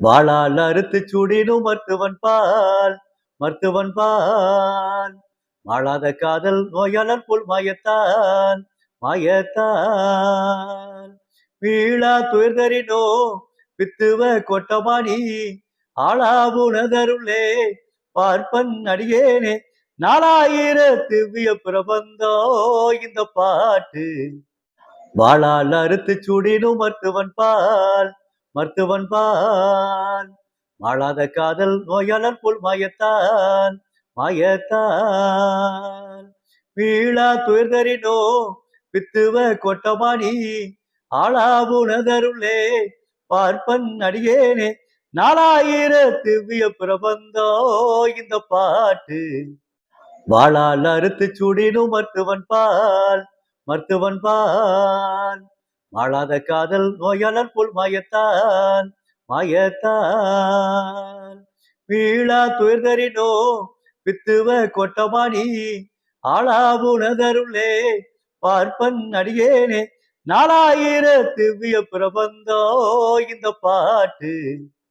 வாழால் அறுத்து சுடினும் மருத்துவன் பால் மருத்துவன் பால். வாழாத காதல் நோயாளர் புல் மாயத்தான் மாயத்தான் வீழா துயர்தரினோ பித்துவ கொட்டமானி ஆளாவுனதருளே பார்ப்பன் அடியேனே. நாலாயிர திவ்ய பிரபந்தோ இந்த பாட்டு. வாழால் அறுத்து சுடினும் மருத்துவன் பால் மருத்துவன் பால் மாளாத காதல் நோயாளர் போல் மாயத்தான் மாயத்தான். மீளா துயர்தரினோ வித்துவ கொட்டமானி ஆளாவுனதருளே பார்ப்பன் அடியேனே நாலாயிர திவ்ய பிரபந்தோ இந்த பாட்டு. வாழால் அறுத்து சுடினும் மருத்துவன் பால் மருத்துவன் பால். மாளாத காதல் நோயாளர் போல் மாயத்தான் மாயத்தான். வீழா துயர்தரினோ பித்துவ கொட்டமானி ஆளாவுனதருளே பார்ப்பன் அடியேனே. நாலாயிர திவ்ய பிரபந்தோ இந்த பாட்டு.